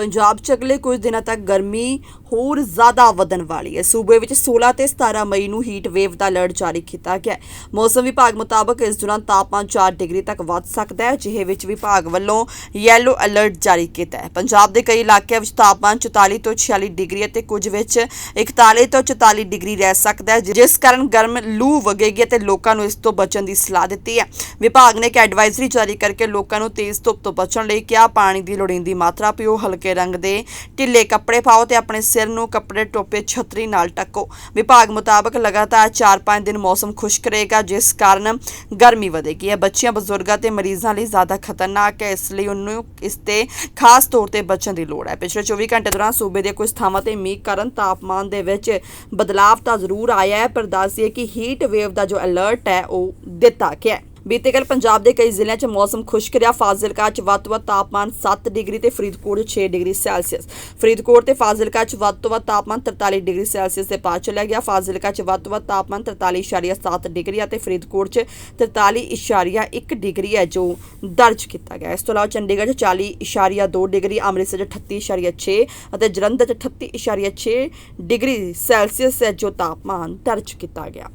ਪੰਜਾਬ 'ਚ ਅਗਲੇ ਕੁਝ ਦਿਨਾਂ ਤੱਕ ਗਰਮੀ ਹੋਰ ਜ਼ਿਆਦਾ ਵਧਣ ਵਾਲੀ ਹੈ। ਸੂਬੇ ਵਿੱਚ 16 ਤੇ 17 ਮਈ ਨੂੰ ਹੀਟ ਵੇਵ ਦਾ ਅਲਰਟ ਜਾਰੀ ਕੀਤਾ ਗਿਆ ਹੈ। ਮੌਸਮ ਵਿਭਾਗ ਮੁਤਾਬਕ ਇਸ ਦੌਰਾਨ ਤਾਪਮਾਨ 4 ਡਿਗਰੀ ਤੱਕ ਵੱਧ ਸਕਦਾ ਹੈ ਜਿਹੇ ਵਿੱਚ ਵਿਭਾਗ ਵੱਲੋਂ ਯੈਲੋ ਅਲਰਟ ਜਾਰੀ ਕੀਤਾ ਹੈ। ਪੰਜਾਬ ਦੇ ਕਈ ਇਲਾਕਿਆਂ ਵਿੱਚ ਤਾਪਮਾਨ 44 ਤੋਂ 46 ਡਿਗਰੀ ਅਤੇ ਕੁਝ ਵਿੱਚ 41 ਤੋਂ 44 ਡਿਗਰੀ ਰਹਿ ਸਕਦਾ ਹੈ, ਜਿਸ ਕਾਰਨ ਗਰਮ ਲੂ ਵਗੇਗੀ ਅਤੇ ਲੋਕਾਂ ਨੂੰ ਇਸ ਤੋਂ ਬਚਣ ਦੀ ਸਲਾਹ ਦਿੱਤੀ ਹੈ। ਵਿਭਾਗ ਨੇ ਇੱਕ ਐਡਵਾਈਜ਼ਰੀ ਜਾਰੀ ਕਰਕੇ ਲੋਕਾਂ ਨੂੰ ਤੇਜ਼ ਧੁੱਪ ਤੋਂ ਬਚਣ ਲਈ ਕਿਹਾ। ਪਾਣੀ ਦੀ ਲੋੜੀਂਦੀ ਮਾਤਰਾ ਪੀਓ ਹਲਕੇ ਰੰਗ ਦੇ ਢਿੱਲੇ ਕੱਪੜੇ ਪਾਓ ਤੇ ਆਪਣੇ ਸਿਰ ਨੂੰ ਕੱਪੜੇ ਟੋਪੇ ਛਤਰੀ ਨਾਲ ਢੱਕੋ। ਵਿਭਾਗ ਮੁਤਾਬਕ ਲਗਾਤਾਰ 4-5 ਦਿਨ ਮੌਸਮ ਖੁਸ਼ਕ ਰਹੇਗਾ, ਜਿਸ ਕਾਰਨ ਗਰਮੀ ਵਧੇਗੀ। ਇਹ ਬੱਚਿਆਂ, ਬਜ਼ੁਰਗਾਂ ਤੇ ਮਰੀਜ਼ਾਂ ਲਈ ਜ਼ਿਆਦਾ ਖਤਰਨਾਕ ਹੈ। ਇਸ ਲਈ ਉਹਨੂੰ ਇਸ ਤੇ ਖਾਸ ਤੌਰ ਤੇ ਬਚਣ ਦੀ ਲੋੜ ਹੈ। ਪਿਛਲੇ 24 ਘੰਟੇ ਦੌਰਾਨ ਸੂਬੇ ਦੇ ਕੁਝ ਥਾਵਾਂ ਤੇ ਮੀਂਹ ਕਾਰਨ ਤਾਪਮਾਨ ਦੇ ਵਿੱਚ ਬਦਲਾਵ ਤਾਂ ਜ਼ਰੂਰ ਆਇਆ ਹੈ, ਪਰ ਦੱਸੀਏ ਕਿ ਹੀਟ ਵੇਵ ਦਾ ਜੋ ਅਲਰਟ ਹੈ, ਉਹ ਦਿੱਤਾ ਗਿਆ ਹੈ। ਬੀਤੇ ਕੱਲ ਪੰਜਾਬ ਦੇ ਕਈ ਜ਼ਿਲ੍ਹਿਆਂ 'ਚ ਮੌਸਮ ਖੁਸ਼ਕ ਰਿਹਾ। ਫਾਜ਼ਿਲਕਾ 'ਚ ਵੱਧ ਤੋਂ ਵੱਧ ਤਾਪਮਾਨ 7 ਡਿਗਰੀ ਤੇ ਫਰੀਦਕੋਟ 'ਚ 6 ਡਿਗਰੀ ਸੈਲਸੀਅਸ। ਫਰੀਦਕੋਟ ਤੇ ਫਾਜ਼ਿਲਕਾ 'ਚ ਵੱਧ ਤੋਂ ਵੱਧ ਤਾਪਮਾਨ 43 ਡਿਗਰੀ ਸੈਲਸੀਅਸ ਦੇ ਪਾਰ ਚਲਾ ਗਿਆ। ਫਾਜ਼ਿਲਕਾ 'ਚ ਵੱਧ ਤੋਂ ਵੱਧ ਤਾਪਮਾਨ 43.7 ਡਿਗਰੀ ਅਤੇ ਫਰੀਦਕੋਟ 'ਚ 43.1 ਡਿਗਰੀ ਹੈ, ਜੋ ਦਰਜ ਕੀਤਾ ਗਿਆ। ਇਸ ਤੋਂ ਇਲਾਵਾ ਚੰਡੀਗੜ੍ਹ 'ਚ 40.2 ਡਿਗਰੀ, ਅੰਮ੍ਰਿਤਸਰ 'ਚ 38.6 ਅਤੇ ਜਲੰਧਰ 'ਚ 38.6 ਡਿਗਰੀ ਸੈਲਸੀਅਸ ਹੈ, ਜੋ ਤਾਪਮਾਨ ਦਰਜ ਕੀਤਾ ਗਿਆ।